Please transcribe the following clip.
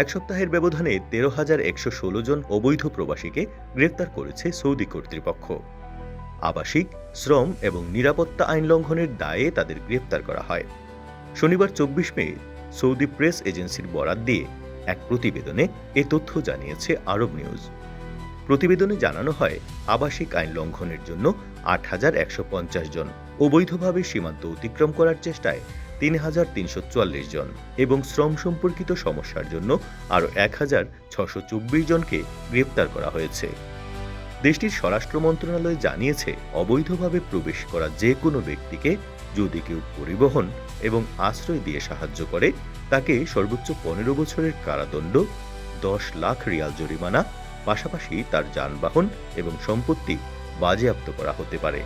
এক সপ্তাহের ব্যবধানে তেরো হাজার একশো ষোলো জন অবৈধ প্রবাসীকে গ্রেপ্তার করেছে সৌদি কর্তৃপক্ষ। আবাসিক, শ্রম এবং নিরাপত্তা আইন লঙ্ঘনের দায়ে তাদের গ্রেপ্তার করা হয়। শনিবার চব্বিশ মে সৌদি প্রেস এজেন্সির বরাত দিয়ে এক প্রতিবেদনে এ তথ্য জানিয়েছে আরব নিউজ। প্রতিবেদনে জানানো হয়, আবাসিক আইন লঙ্ঘনের জন্য আট হাজার একশো পঞ্চাশ জন অবৈধভাবে সীমান্ত অতিক্রম করার চেষ্টায় তিন হাজার তিনশো চুয়াল্লিশ জন এবং শ্রম সম্পর্কিত সমস্যার জন্য আরও এক হাজার ছশো চব্বিশ জনকে গ্রেপ্তার করা হয়েছে। দেশটির স্বরাষ্ট্র মন্ত্রণালয় জানিয়েছে, অবৈধভাবে প্রবেশ করা যে কোনো ব্যক্তিকে যদি কেউ পরিবহন এবং আশ্রয় দিয়ে সাহায্য করে, তাকে সর্বোচ্চ পনেরো বছরের কারাদণ্ড, দশ লাখ রিয়াল জরিমানা, পাশাপাশি তার যানবাহন এবং সম্পত্তি বাজেয়াপ্ত করা হতে পারে।